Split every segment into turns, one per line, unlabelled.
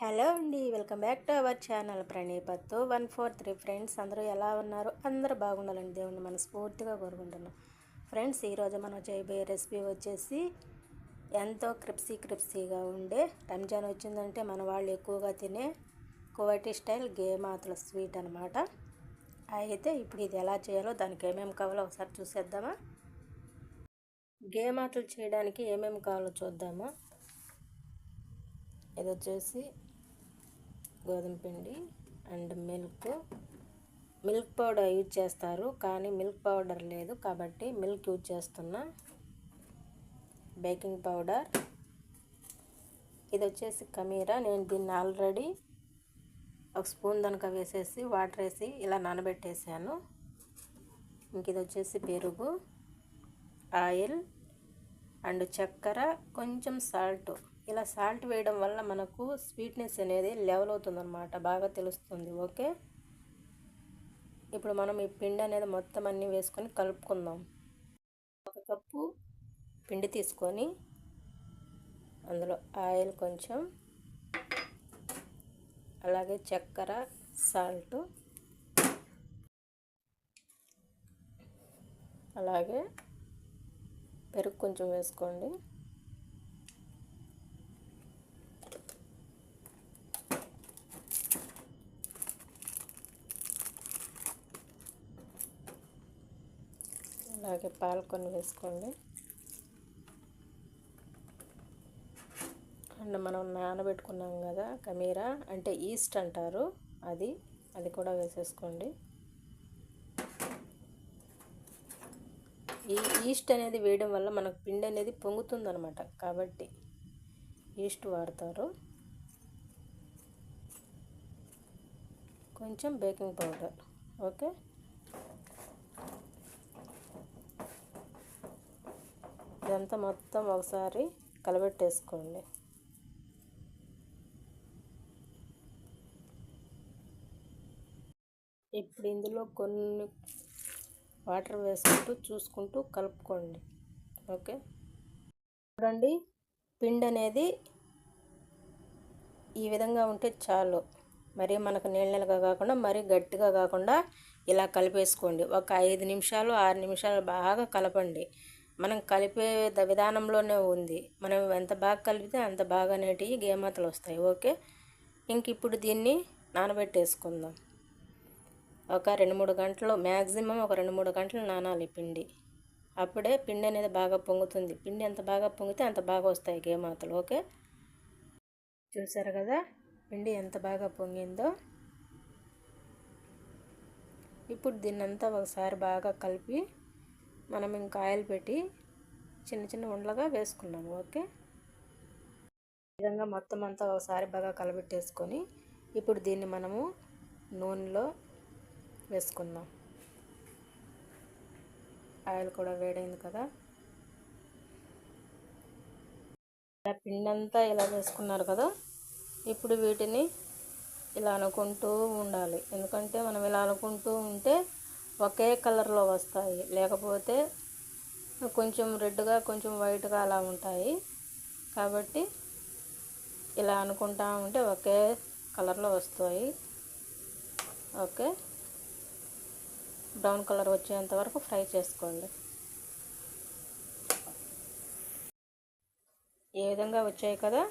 Hello అండి welcome back to our channel ప్రణీపత్తు. One four three friends అందరూ ఎలా ఉన్నారు? అందరూ బాగుండాలని దేవుణ్ణి మనస్ఫూర్తిగా కోరుకుంటున్నాం. ఫ్రెండ్స్ ఈరోజు మనం చేయబోయే రెసిపీ వచ్చేసి ఎంతో క్రిప్సీ క్రిప్సీగా ఉండే రంజాన్ వచ్చిందంటే మన వాళ్ళు ఎక్కువగా తినే కువైటీ స్టైల్ గేమాతుల స్వీట్ అనమాట అయితే ఇప్పుడు ఇది ఎలా చేయాలో దానికి ఏమేమి కావాలో ఒకసారి చూసేద్దామా? గేమాతులు చేయడానికి ఏమేమి కావాలో చూద్దామా? ఇది వచ్చేసి గోధుమ పిండి and milk. Milk powder use చేస్తారు కానీ మిల్క్ పౌడర్ లేదు కాబట్టి మిల్క్ యూజ్ చేస్తున్నా బేకింగ్ పౌడర్. ఇది వచ్చేసి కమీరా. నేను దీన్ని ఆల్రెడీ ఒక స్పూన్ దనక వేసేసి వాటర్ వేసి ఇలా నానబెట్టేసాను. ఇంక ఇది వచ్చేసి పెరుగు ఆయిల్ అండ్ చక్కెర కొంచెం సాల్ట్. ఇలా సాల్ట్ వేయడం వల్ల మనకు స్వీట్నెస్ అనేది లెవెల్ అవుతుందన్నమాట. బాగా తెలుస్తుంది. ఓకే? ఇప్పుడు మనం ఈ పిండి అనేది మొత్తం అన్నీ వేసుకొని కలుపుకుందాం. ఒక కప్పు పిండి తీసుకొని అందులో ఆయిల్ కొంచెం అలాగే చక్కెర సాల్ట్ అలాగే పెరుగు కొంచెం వేసుకోండి. అలాగే పాలు కొన్ని వేసుకోండి. అండ్ మనం నానబెట్టుకున్నాం కదా కమీరా అంటే ఈస్ట్ అంటారు అది అది కూడా వేసేసుకోండి. ఈ ఈస్ట్ అనేది వేయడం వల్ల మనకు పిండి అనేది పొంగుతుందనమాట కాబట్టి ఈస్ట్ వాడతారు. కొంచెం బేకింగ్ పౌడర్ ఓకే ఇదంతా మొత్తం ఒకసారి కలబెట్టేసుకోండి. ఇప్పుడు ఇందులో కొన్ని వాటర్ వేసుకుంటూ చూసుకుంటూ కలుపుకోండి. ఓకే? చూడండి పిండి అనేది ఈ విధంగా ఉంటే చాలు. మరి మనకు నీళ్ళ నీళ్ళగా కాకుండా మరీ గట్టిగా కాకుండా ఇలా కలిపేసుకోండి. ఒక ఐదు నిమిషాలు ఆరు నిమిషాలు బాగా కలపండి. మనం కలిపే విధానంలోనే ఉంది. మనం ఎంత బాగా కలిపితే అంత బాగా అనేటివి గేమాతలు వస్తాయి. ఓకే? ఇంక ఇప్పుడు దీన్ని నానబెట్టేసుకుందాం. ఒక రెండు మూడు గంటలు మ్యాక్సిమం ఒక రెండు మూడు గంటలు నానాలి పిండి. అప్పుడే పిండి అనేది బాగా పొంగుతుంది. పిండి ఎంత బాగా పొంగితే అంత బాగా వస్తాయి గేమాతలు ఓకే? చూసారు కదా పిండి ఎంత బాగా పొంగిందో. ఇప్పుడు దీన్నంతా ఒకసారి బాగా కలిపి మనం ఇంకా ఆయిల్ పెట్టి చిన్న చిన్న ఉండలుగా వేసుకున్నాము ఓకే? విధంగా మొత్తం అంతా ఒకసారి బాగా కలబెట్టేసుకొని ఇప్పుడు దీన్ని మనము నూనెలో వేసుకుందాం. ఆయిల్ కూడా వేడైంది కదా. పిండంతా ఇలా వేసుకున్నారు కదా. ఇప్పుడు వీటిని ఇలా అనుకుంటూ ఉండాలి. ఎందుకంటే మనం ఇలా అనుకుంటూ ఉంటే ఒకే కలర్లో వస్తాయి. లేకపోతే కొంచెం రెడ్గా కొంచెం వైట్గా అలా ఉంటాయి. కాబట్టి ఇలా అనుకుంటా ఉంటే ఒకే కలర్లో వస్తాయి. ఓకే? బ్రౌన్ కలర్ వచ్చేంత వరకు ఫ్రై చేసుకోండి. ఏ విధంగా వచ్చాయి కదా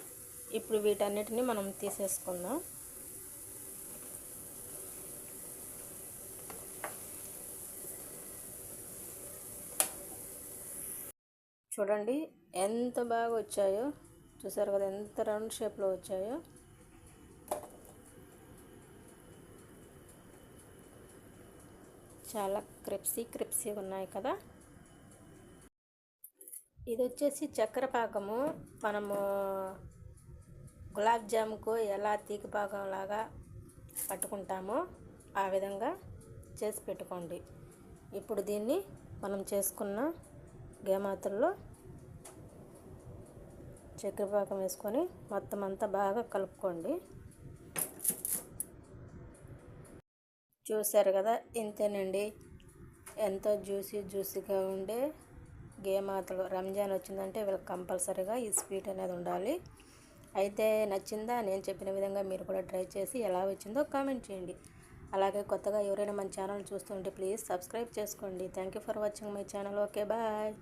ఇప్పుడు వీటన్నిటిని మనం తీసేసుకుందాం. చూడండి ఎంత బాగా వచ్చాయో. చూసారు కదా ఎంత రౌండ్ షేప్లో వచ్చాయో. చాలా క్రిప్సీ క్రిప్సీ ఉన్నాయి కదా. ఇది వచ్చేసి చక్కెర పాకము మనము గులాబ్ జాముకు ఎలా తీగ పాకంలాగా పట్టుకుంటామో ఆ విధంగా చేసి పెట్టుకోండి. ఇప్పుడు దీన్ని మనం చేసుకున్న గేమాతుల్లో చక్కెర పాకం వేసుకొని మొత్తం అంతా బాగా కలుపుకోండి. చూశారు కదా ఇంతేనండి. ఎంతో జ్యూసీ జ్యూసీగా ఉండే గేమాతలు రంజాన్ వచ్చిందంటే వీళ్ళకి కంపల్సరీగా ఈ స్వీట్ అనేది ఉండాలి. అయితే నచ్చిందా? నేను చెప్పిన విధంగా మీరు కూడా ట్రై చేసి ఎలా వచ్చిందో కామెంట్ చేయండి. అలాగే కొత్తగా ఎవరైనా మన ఛానల్ చూస్తుంటే ప్లీజ్ సబ్స్క్రైబ్ చేసుకోండి. Thank you for watching my channel. Okay bye.